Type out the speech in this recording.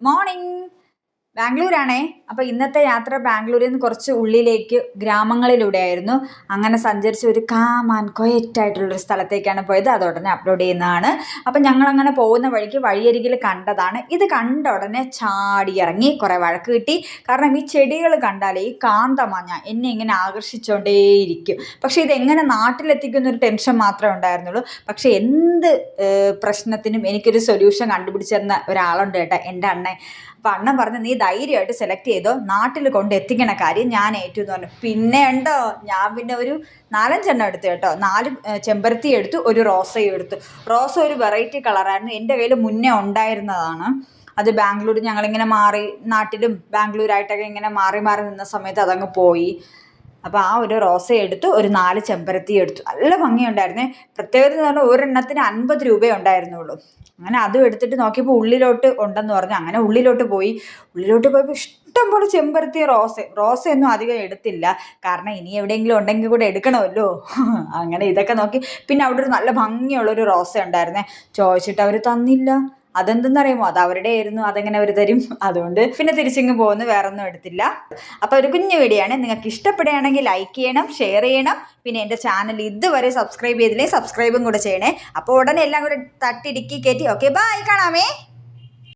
Morning ബാംഗ്ലൂരാണേ. അപ്പോൾ ഇന്നത്തെ യാത്ര ബാംഗ്ലൂരിൽ നിന്ന് കുറച്ച് ഉള്ളിലേക്ക് ഗ്രാമങ്ങളിലൂടെ ആയിരുന്നു അങ്ങനെ സഞ്ചരിച്ച ഒരു കാം ആൻഡ് ക്വയറ്റ് ആയിട്ടുള്ളൊരു സ്ഥലത്തേക്കാണ് പോയത്. അത് ഉടനെ അപ്ലോഡ് ചെയ്യുന്നതാണ്. ഞങ്ങൾ ഞങ്ങളങ്ങനെ പോകുന്ന വഴിക്ക് വഴിയരികിൽ കണ്ടതാണ്. ഇത് കണ്ട ഉടനെ ചാടി ഇറങ്ങി കുറേ വഴക്ക് കിട്ടി. കാരണം ഈ ചെടികൾ കണ്ടാലേ ഈ കാന്തമഞ്ഞ എന്നെ ഇങ്ങനെ ആകർഷിച്ചുകൊണ്ടേയിരിക്കും പക്ഷേ ഇതെങ്ങനെ നാട്ടിലെത്തിക്കുന്ന ഒരു ടെൻഷൻ മാത്രമേ ഉണ്ടായിരുന്നുള്ളൂ. പക്ഷേ എന്ത് പ്രശ്നത്തിനും എനിക്കൊരു സൊല്യൂഷൻ കണ്ടുപിടിച്ചിരുന്ന ഒരാളുണ്ട് കേട്ടോ എന്റെ അണ്ണൻ. അപ്പം അണ്ണൻ പറഞ്ഞു നീ ധൈര്യമായിട്ട് സെലക്ട് ചെയ്തോ നാട്ടിൽ കൊണ്ട് എത്തിക്കണ കാര്യം ഞാൻ ഏറ്റു എന്ന് പറഞ്ഞു. പിന്നെ ഉണ്ടോ? ഞാൻ പിന്നെ ഒരു നാലഞ്ചെണ്ണം എടുത്തു കേട്ടോ. നാല് ചെമ്പരത്തി എടുത്തു ഒരു റോസയും എടുത്തു. റോസ ഒരു വെറൈറ്റി കളറായിരുന്നു എന്റെ കയ്യിൽ മുന്നേ ഉണ്ടായിരുന്നതാണ്. അത് ബാംഗ്ലൂർ ഞങ്ങളിങ്ങനെ മാറി നാട്ടിലും ബാംഗ്ലൂരായിട്ടൊക്കെ ഇങ്ങനെ മാറി മാറി നിന്ന സമയത്ത് അതങ്ങ് പോയി. അപ്പോൾ ആ ഒരു റോസ എടുത്തു ഒരു നാല് ചെമ്പരത്തി എടുത്തു. നല്ല ഭംഗിയുണ്ടായിരുന്നേ. പ്രത്യേകത എന്ന് പറഞ്ഞാൽ ഒരെണ്ണത്തിന് അൻപത് രൂപയേ ഉണ്ടായിരുന്നുള്ളൂ. അങ്ങനെ അതും എടുത്തിട്ട് നോക്കിയപ്പോൾ ഉള്ളിലോട്ട് ഉണ്ടെന്ന് പറഞ്ഞു. അങ്ങനെ ഉള്ളിലോട്ട് പോയി. ഉള്ളിലോട്ട് പോയപ്പോൾ ഇഷ്ടം പോലെ ചെമ്പരത്തി റോസ. റോസയൊന്നും അധികം എടുത്തില്ല. കാരണം ഇനി എവിടെയെങ്കിലും ഉണ്ടെങ്കിൽ കൂടെ എടുക്കണമല്ലോ. അങ്ങനെ ഇതൊക്കെ നോക്കി. പിന്നെ അവിടെ ഒരു നല്ല ഭംഗിയുള്ളൊരു റോസ ഉണ്ടായിരുന്നേ. ചോദിച്ചിട്ട് അവർ തന്നില്ല. അതെന്തെന്നറിയുമോ? അത് അവരുടെ ആയിരുന്നു അതെങ്ങനെ അവർ തരും? അതുകൊണ്ട് പിന്നെ തിരിച്ചിങ്ങ് പോകുന്നു വേറെ ഒന്നും എടുത്തില്ല. അപ്പോൾ ഒരു കുഞ്ഞു വീഡിയോ നിങ്ങൾക്ക് ഇഷ്ടപ്പെടുകയാണെങ്കിൽ ലൈക്ക് ചെയ്യണം ഷെയർ ചെയ്യണം. പിന്നെ എന്റെ ചാനൽ ഇതുവരെ സബ്സ്ക്രൈബ് ചെയ്തില്ലേ സബ്സ്ക്രൈബും കൂടെ ചെയ്യണേ. അപ്പോൾ ഉടനെ എല്ലാം കൂടെ തട്ടിടുക്കി കയറ്റി. Okay bye കാണാമേ.